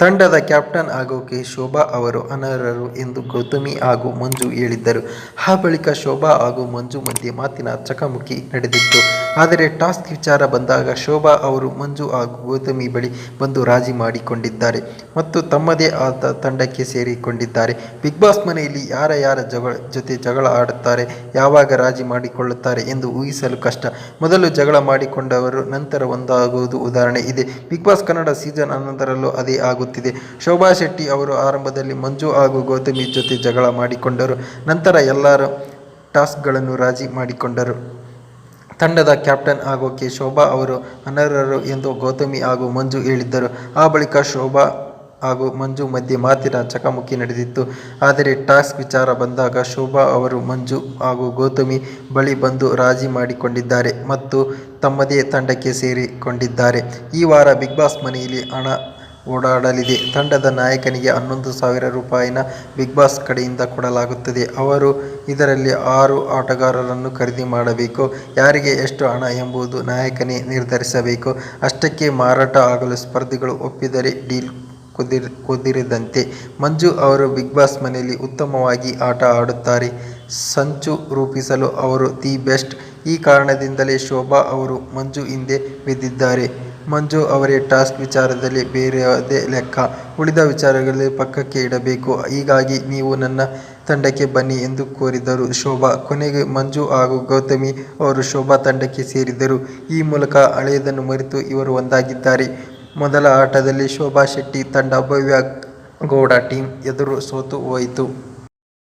ತಂಡದ ಕ್ಯಾಪ್ಟನ್ ಆಗೋಕೆ ಶೋಭಾ ಅವರು ಅನರ್ಹರು ಎಂದು ಗೌತಮಿ ಹಾಗೂ ಮಂಜು ಹೇಳಿದ್ದರು. ಆ ಬಳಿಕ ಶೋಭಾ ಹಾಗೂ ಮಂಜು ಮಧ್ಯೆ ಮಾತಿನ ಚಕಮಕಿ ನಡೆದಿತ್ತು. ಆದರೆ ಟಾಸ್ಕ್ ವಿಚಾರ ಬಂದಾಗ ಶೋಭಾ ಅವರು ಮಂಜು ಹಾಗೂ ಗೌತಮಿ ಬಳಿ ಬಂದು ರಾಜಿ ಮಾಡಿಕೊಂಡಿದ್ದಾರೆ ಮತ್ತು ತಮ್ಮದೇ ಆದ ತಂಡಕ್ಕೆ ಸೇರಿಕೊಂಡಿದ್ದಾರೆ. ಬಿಗ್ ಬಾಸ್ ಮನೆಯಲ್ಲಿ ಯಾರ ಯಾರ ಜಗಳ ಜೊತೆ ಜಗಳ ಆಡುತ್ತಾರೆ, ಯಾವಾಗ ರಾಜಿ ಮಾಡಿಕೊಳ್ಳುತ್ತಾರೆ ಎಂದು ಊಹಿಸಲು ಕಷ್ಟ. ಮೊದಲು ಜಗಳ ಮಾಡಿಕೊಂಡವರು, ನಂತರ ಒಂದಾಗುವುದು ಉದಾಹರಣೆ ಇದೆ. ಬಿಗ್ ಬಾಸ್ ಕನ್ನಡ ಸೀಸನ್ ಹನ್ನೊಂದರಲ್ಲೂ ಅದೇ ಆಗುತ್ತಿದೆ. ಶೋಭಾ ಶೆಟ್ಟಿ ಅವರು ಆರಂಭದಲ್ಲಿ ಮಂಜು ಹಾಗೂ ಗೌತಮಿ ಜೊತೆ ಜಗಳ ಮಾಡಿಕೊಂಡರು. ನಂತರ ಎಲ್ಲರ ಟಾಸ್ಕ್ಗಳನ್ನು ರಾಜಿ ಮಾಡಿಕೊಂಡರು. ತಂಡದ ಕ್ಯಾಪ್ಟನ್ ಆಗೋಕೆ ಶೋಭಾ ಅವರು ಅನರ್ಹರು ಎಂದು ಗೌತಮಿ ಹಾಗೂ ಮಂಜು ಹೇಳಿದ್ದರು. ಆ ಬಳಿಕ ಶೋಭಾ ಹಾಗೂ ಮಂಜು ಮಧ್ಯೆ ಮಾತಿನ ಚಕಮಕಿ ನಡೆದಿತ್ತು. ಆದರೆ ಟಾಸ್ಕ್ ವಿಚಾರ ಬಂದಾಗ ಶೋಭಾ ಅವರು ಮಂಜು ಹಾಗೂ ಗೌತಮಿ ಬಳಿ ಬಂದು ರಾಜಿ ಮಾಡಿಕೊಂಡಿದ್ದಾರೆ ಮತ್ತು ತಮ್ಮದೇ ತಂಡಕ್ಕೆ ಸೇರಿಕೊಂಡಿದ್ದಾರೆ. ಈ ವಾರ ಬಿಗ್ ಬಾಸ್ ಮನೆಯಲ್ಲಿ ಹಣ ಓಡಾಡಲಿದೆ. ತಂಡದ ನಾಯಕನಿಗೆ ಹನ್ನೊಂದು ಸಾವಿರ ರೂಪಾಯಿನ ಬಿಗ್ ಬಾಸ್ ಕಡೆಯಿಂದ ಕೊಡಲಾಗುತ್ತದೆ. ಅವರು ಇದರಲ್ಲಿ ಆರು ಆಟಗಾರರನ್ನು ಖರೀದಿ ಮಾಡಬೇಕು. ಯಾರಿಗೆ ಎಷ್ಟು ಹಣ ಎಂಬುದು ನಾಯಕನೇ ನಿರ್ಧರಿಸಬೇಕು. ಅಷ್ಟಕ್ಕೆ ಮಾರಾಟ ಆಗಲು ಸ್ಪರ್ಧಿಗಳು ಒಪ್ಪಿದರೆ ಡೀಲ್ ಕುದಿರ್, ಕುದಿರದಂತೆ. ಮಂಜು ಅವರು ಬಿಗ್ ಬಾಸ್ ಮನೆಯಲ್ಲಿ ಉತ್ತಮವಾಗಿ ಆಟ ಆಡುತ್ತಾರೆ. ಸಂಚು ರೂಪಿಸಲು ಅವರು ದಿ ಬೆಸ್ಟ್. ಈ ಕಾರಣದಿಂದಲೇ ಶೋಭಾ ಅವರು ಮಂಜು ಹಿಂದೆ ಬಿದ್ದಿದ್ದಾರೆ. ಮಂಜು ಅವರೇ ಟಾಸ್ಕ್ ವಿಚಾರದಲ್ಲಿ ಬೇರೆಯದೇ ಲೆಕ್ಕ. ಉಳಿದ ವಿಚಾರಗಳಲ್ಲಿ ಪಕ್ಕಕ್ಕೆ ಇಡಬೇಕು. ಹೀಗಾಗಿ ನೀವು ನನ್ನ ತಂಡಕ್ಕೆ ಬನ್ನಿ ಎಂದು ಕೋರಿದರು ಶೋಭಾ. ಕೊನೆಗೆ ಮಂಜು ಹಾಗೂ ಗೌತಮಿ ಅವರು ಶೋಭಾ ತಂಡಕ್ಕೆ ಸೇರಿದರು. ಈ ಮೂಲಕ ಹಳೆಯದನ್ನು ಮರೆತು ಇವರು ಒಂದಾಗಿದ್ದಾರೆ. ಮೊದಲ ಆಟದಲ್ಲಿ ಶೋಭಾ ಶೆಟ್ಟಿ ತಂಡ ಭವ್ಯ ಗೌಡ ಟೀಮ್ ಎದುರು ಸೋತು ಹೋಯಿತು.